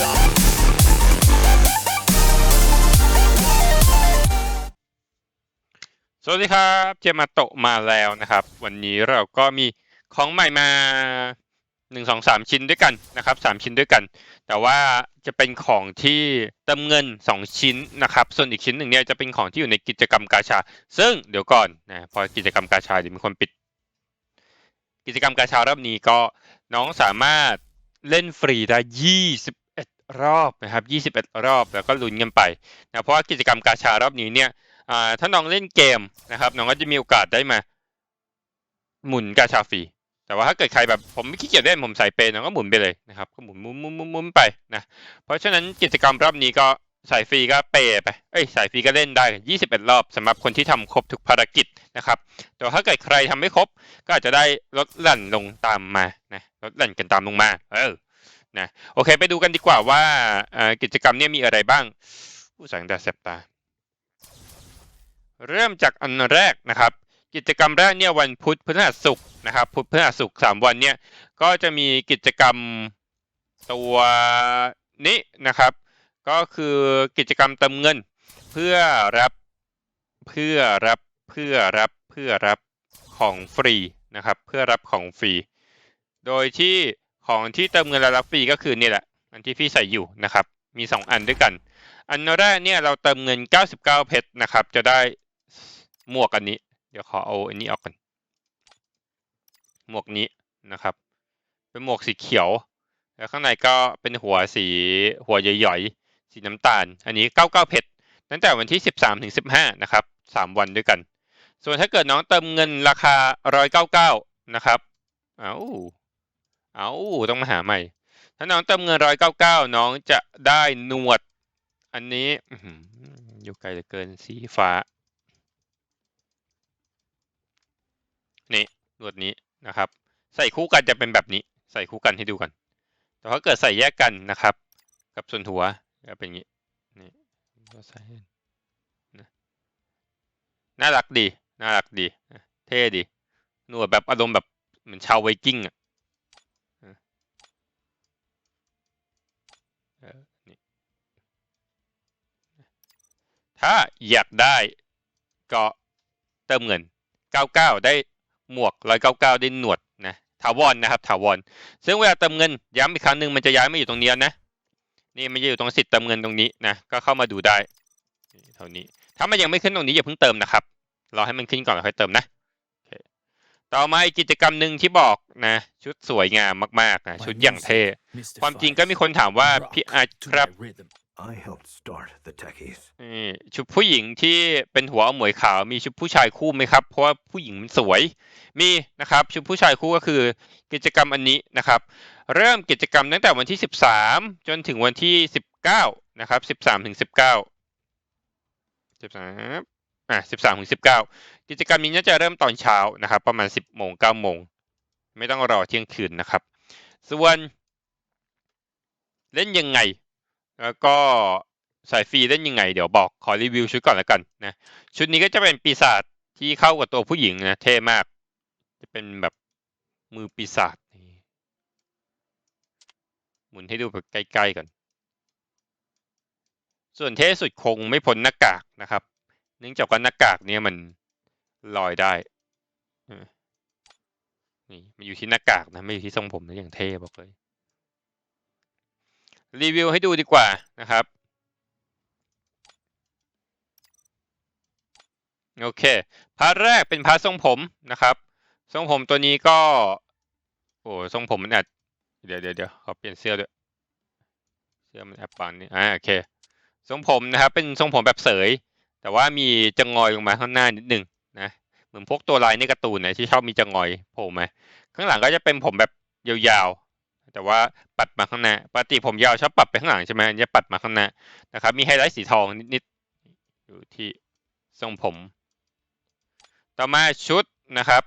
สวัสดีครับ เจมาโตะมาแล้วนะครับ วันนี้เราก็มีของใหม่มาหนึ่งสองสามชิ้นด้วยกันนะครับสามชิ้นด้วยกัน แต่ว่าจะเป็นของที่เติมเงินสองชิ้นนะครับ ส่วนอีกชิ้นหนึ่งเนี่ยจะเป็นของที่อยู่ในกิจกรรมกาชา ซึ่งเดี๋ยวก่อนนะพอกิจกรรมกาชาเดี๋ยวมีคนปิด กิจกรรมกาชารอบนี้ก็น้องสามารถเล่นฟรีได้ยี่สิบ รอบนะครับยี่สิบเอ็ดรอบแล้วก็ลุ้นกันไปนะเพราะว่ากิจกรรมกาชารอบนี้เนี่ยถ้าน้องเล่นเกมนะครับน้องก็จะมีโอกาสได้มา หมุนกาชาฟรีแต่ว่าถ้าเกิดใครแบบผมไม่ขี้เกียจเล่นผมใส่เปย์น้องก็หมุนไปเลยนะครับก็หมุนมุนมุนมุนมุนไปนะเพราะฉะนั้นกิจกรรมรอบนี้ก็ใส่ฟรีก็เปย์ไป เอ้ยใส่ฟรีก็เล่นได้ 21 รอบสำหรับคนที่ทำครบทุกภารกิจนะครับ แต่ถ้าเกิดใครทำไม่ครบ ก็อาจจะได้ลดหลั่นลงตามมา นะ ลดหลั่นกันตามลงมา เออ นะโอเค ไปดูกันดีกว่าว่ากิจกรรมนี้มีอะไรบ้างผู้สังดาแสบตา เริ่มจากอันแรกนะครับ กิจกรรมแรกเนี่ยวันพุธพฤหัสศุกร์นะครับพุธพฤหัสศุกร์สามวันเนี่ยก็จะมีกิจกรรมตัวนี้นะครับ ก็คือกิจกรรมเติมเงิน เพื่อรับเพื่อรับเพื่อรับเพื่อรับของฟรีนะครับ เพื่อรับของฟรี โดยที่ ของที่เติมเงินและรับฟรีก็คือนี่แหละ อันที่พี่ใส่อยู่นะครับ มีสองอันด้วยกัน อันแรกเนี่ยเราเติมเงิน 99 เพชรนะครับ จะได้หมวกอันนี้ เดี๋ยวขอเอาอันนี้ออกก่อนหมวกนี้นะครับ เป็นหมวกสีเขียว แล้วข้างในก็เป็นหัวสีหัวใหญ่ๆสีน้ำตาล อันนี้ 99 เพชรตั้งแต่วันที่ 13ถึง15 นะครับ 3 วันด้วยกัน ส่วนถ้าเกิดน้องเติมเงินราคา 199 นะครับเอาว เอาต้องมาหาใหม่ ถ้าน้องเติมเงิน199น้องจะได้หนวด อันนี้อยู่ไกลเหลือเกินสีฟ้า นี่หนวดนี้นะครับ ใส่คู่กันจะเป็นแบบนี้ ใส่คู่กันให้ดูกัน แต่ถ้าเกิดใส่แยกกันนะครับ กับส่วนหัวจะเป็นอย่างนี้นี่ก็ใส่ให้น่ารักดี น่ารักดี เท่ดี หนวดแบบอารมณ์แบบเหมือนชาวไวกิ้งอะเออนี่ ถ้าอยากได้ก็เติมเงิน 99 ได้หมวก 199 ได้หนวดนะถาวรนนะครับถาวรซึ่งเวลาเติมเงินย้ำอีกครั้งหนึ่งมันจะย้ายมาอยู่ตรงนี้นะ นี่มันจะอยู่ตรงสิทธิ์เติมเงินตรงนี้นะก็เข้ามาดูได้เท่านี้ ถ้ามันยังไม่ขึ้นตรงนี้อย่าเพิ่งเติมนะครับรอให้มันขึ้นก่อนแล้วค่อยเติมนะต่อมาอีกกิจกรรมหนึ่งที่บอกนะ ชุดสวยงามมากๆนะชุดอย่างเท่ความจริงก็มีคนถามว่าพี่อาร์ตครับ I helped start the techies. นี่ชุดผู้หญิงที่เป็นหัวหมวยขาวมีชุดผู้ชายคู่ไหมครับ เพราะว่าผู้หญิงมันสวยมีนะครับ ชุดผู้ชายคู่ก็คือกิจกรรมอันนี้นะครับ เริ่มกิจกรรมตั้งแต่วันที่ 13 จนถึงวันที่ 19 นะครับ 13ถึง19 13อะ13ถึง19 กิจกรรมนี้น่าจะเริ่มตอนเช้านะครับ ประมาณ 10โมง9โมงไม่ต้องรอเที่ยงคืนนะครับ ส่วนเล่นยังไง แล้วก็สายฟรีเล่นยังไง เดี๋ยวบอกขอรีวิวชุดก่อนแล้วกันนะชุดนี้ก็จะเป็นปีศาจที่เข้ากับตัวผู้หญิงนะเท่มาก จะเป็นแบบมือปีศาจนี่หมุนให้ดูแบบใกล้ๆก่อน ส่วนเท่สุดคงไม่พ้นหน้ากากนะครับ เนื่องจากว่าหน้ากากเนี้ยมันลอยได้นี่มันอยู่ที่หน้ากากนะไม่อยู่ที่ทรงผมนะอย่างเท่บอกเลย รีวิวให้ดูดีกว่านะครับ โอเค พาร์ทแรกเป็นพาร์ททรงผมนะครับ ทรงผมตัวนี้ก็ โอ้ทรงผมมันอาจเดี๋ยวเดี๋ยวเดี๋ยวขอเปลี่ยนเสื้อด้วยเสื้อมันแอบปานนี่อ่าโอเค ทรงผมนะครับ เป็นทรงผมแบบเสย แต่ว่ามีจะงอยลงมาข้างหน้านิดหนึ่งนะ เหมือนพวกตัวลายในการ์ตูนนะที่ชอบมีจะงอยโผล่มา ข้างหลังก็จะเป็นผมแบบยาวๆ แต่ว่าปัดมาข้างหน้าปกติผมยาวชอบปัดไปข้างหลังใช่ไหมอันนี้ปัดมาข้างหน้านะครับ มีไฮไลท์สีทองนิดๆอยู่ที่ทรงผม ต่อมาชุดนะครับ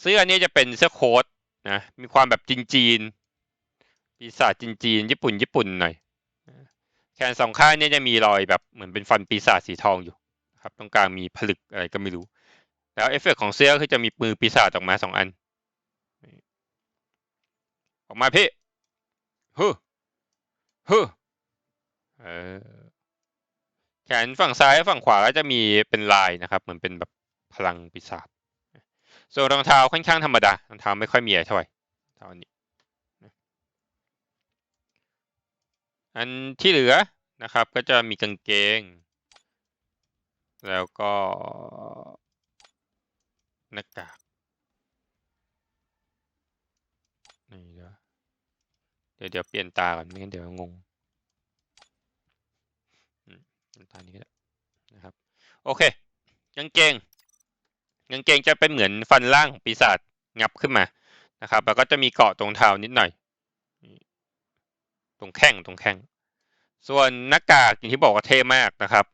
เสื้อนี้จะเป็นเสื้อโค้ทนะมีความแบบจีนๆปีศาจจีนๆญี่ปุ่นญี่ปุ่นหน่อยแขนสองข้างเนี่ยจะมีรอยแบบเหมือนเป็นฟันปีศาจสีทองอยู่ครับตรงกลางมีผลึกอะไรก็ไม่รู้ แล้วเอฟเฟกต์ของเสื้อคือจะมีมือปีศาจออกมาสองอัน ออกมาพี่ฮึฮึอแขนฝั่งซ้ายฝั่งขวาก็จะมีเป็นลายนะครับ เหมือนเป็นแบบพลังปีศาจส่วนรองเท้าค่อนข้างธรรมดารองเท้าไม่ค่อยมีอะไรเท่าไหร่เท่านี้อันที่เหลือนะครับ ก็จะมีกางเกง แล้วก็หน้ากากนี่ เดี๋ยวเดี๋ยวเปลี่ยนตาก่อนไม่งั้นเดี๋ยวงงตานี้ก็ได้นะครับ โอเคกางเกงกางเกงจะเป็นเหมือนฟันล่างของปีศาจงับขึ้นมานะครับ แล้วก็จะมีเกาะตรงเท้านิดหน่อย ตรงแข้งตรงแข้งส่วนหน้ากากอย่างที่บอกว่าเท่มากนะครับ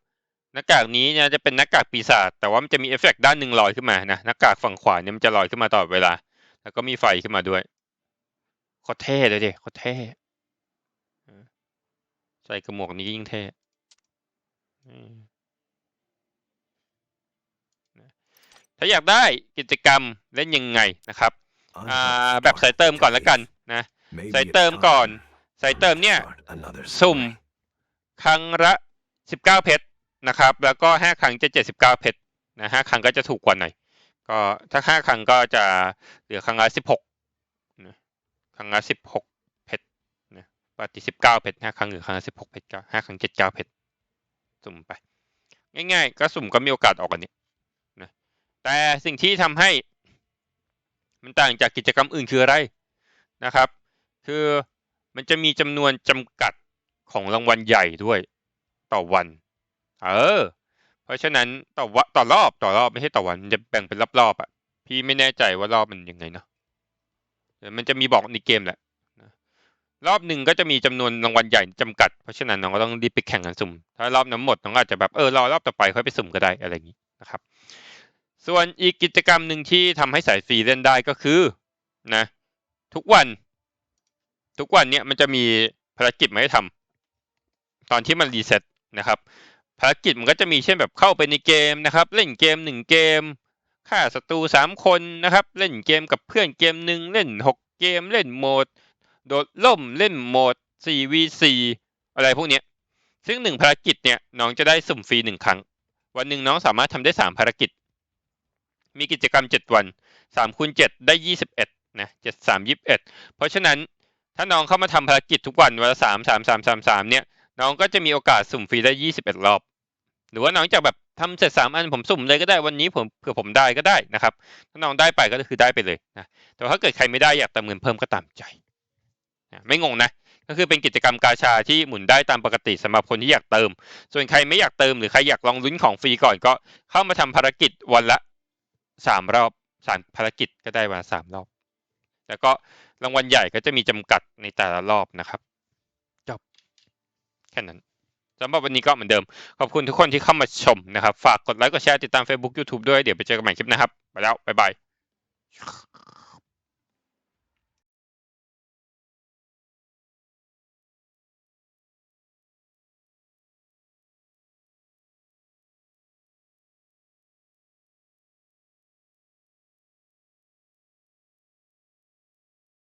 หน้ากากนี้เนี่ยจะเป็นหน้ากากปีศาจแต่ว่ามันจะมีเอฟเฟกต์ด้านหนึ่งลอยขึ้นมานะหน้ากากฝั่งขวาเนี่ยมันจะลอยขึ้นมาตลอดเวลา แล้วก็มีไฟขึ้นมาด้วย โคตรเท่เลยดิโคตรเท่เออใส่กระหมวกนี้ยิ่งเท่อืมนะถ้าอยากได้กิจกรรมเล่นยังไงนะครับ I อ่า helped แบบใส่ start เติม the ก่อนแล้วกัน Techies. นะ Maybe ใส่ it's เติมก่อน time ใส่เติมเนี่ย to start another สุ่ม story. ครั้งละสิบเก้าเพชรนะครับ แล้วก็ห้าครั้งจะเจ็ดสิบเก้าเพชรนะห้าครั้งก็จะถูกกว่าหน่อยก็ถ้าห้าครั้งก็จะเหลือครั้งละสิบหกนะ ครั้งละสิบหกเพชรนะปกติสิบเก้าเพชรห้าครั้งหลือครั้งละสิบหกเพชรก็ห้าครั้งเจ็ดเก้าเพชรสุ่มไป ง่าย ๆ ก็สุ่มก็มีโอกาสออกกันนี้นะแต่สิ่งที่ทำให้ มันต่างจากกิจกรรมอื่นคืออะไรนะครับ คือมันจะมีจำนวนจำกัดของรางวัลใหญ่ด้วยต่อวัน เออ เพราะฉะนั้นต่อวะต่อรอบต่อรอบไม่ใช่ต่อวันมันจะแบ่งเป็นรอบๆอะ พี่ไม่แน่ใจว่ารอบมันยังไงเนาะ มันจะมีบอกในเกมแหละรอบหนึ่งก็จะมีจำนวนรางวัลใหญ่จำกัด เพราะฉะนั้นน้องก็ต้องรีบไปแข่งกันสุ่ม ถ้ารอบนั้นหมดน้องอาจจะแบบเออรอรอบต่อไปค่อยไปสุ่มก็ได้อะไรอย่างนี้นะครับ ส่วนอีกกิจกรรมหนึ่งที่ทำให้สายฟรีเล่นได้ก็คือนะทุกวัน ทุกวันเนี่ยมันจะมีภารกิจมาให้ทำตอนที่มันรีเซ็ตนะครับ ภารกิจมันก็จะมีเช่นแบบเข้าไปในเกมนะครับ เล่นเกมหนึ่งเกม ฆ่าศัตรูสามคนนะครับ เล่นเกมกับเพื่อนเกมหนึ่งเล่นหกเกมเล่นโหมด โดดล่มเล่นโหมด 4v4 อะไรพวกนี้ซึ่งหนึ่งภารกิจเนี่ยน้องจะได้สุ่มฟรีหนึ่งครั้ง วันหนึ่งน้องสามารถทำได้สามภารกิจ มีกิจกรรมเจ็ดวันสามคูณเจ็ดได้ยี่สิบเอ็ดนะเจ็ดสามยี่สิบเอ็ดเพราะฉะนั้นถ้าน้องเข้ามาทำภารกิจทุกวันวันละสามสามสามสามสามเนี่ยน้องก็จะมีโอกาสสุ่มฟรีได้ยี่สิบเอ็ดรอบ หรือว่าน้องจะแบบ ทำเสร็จสามอันผมสุ่มเลยก็ได้วันนี้ผมเผื่อผมได้ก็ได้นะครับ ถ้าน้องได้ไปก็คือได้ไปเลยนะแต่ถ้าเกิดใครไม่ได้อยากเติมเงินเพิ่มก็ตามใจนะไม่งงนะก็คือเป็นกิจกรรมกาชาที่หมุนได้ตามปกติสำหรับคนที่อยากเติม ส่วนใครไม่อยากเติมหรือใครอยากลองลุ้นของฟรีก่อนก็เข้ามาทำภารกิจวันละสามรอบสามภารกิจก็ได้วันละสามรอบ แล้วก็รางวัลใหญ่ก็จะมีจำกัดในแต่ละรอบนะครับจบแค่นั้น สำหรับวันนี้ก็เหมือนเดิม ขอบคุณทุกคนที่เข้ามาชมนะครับ ฝากกดไลค์กดแชร์ติดตาม Facebook YouTube ด้วยเดี๋ยวไปเจอกันใหม่คลิปนะครับ ไปแล้ว บ๊ายบาย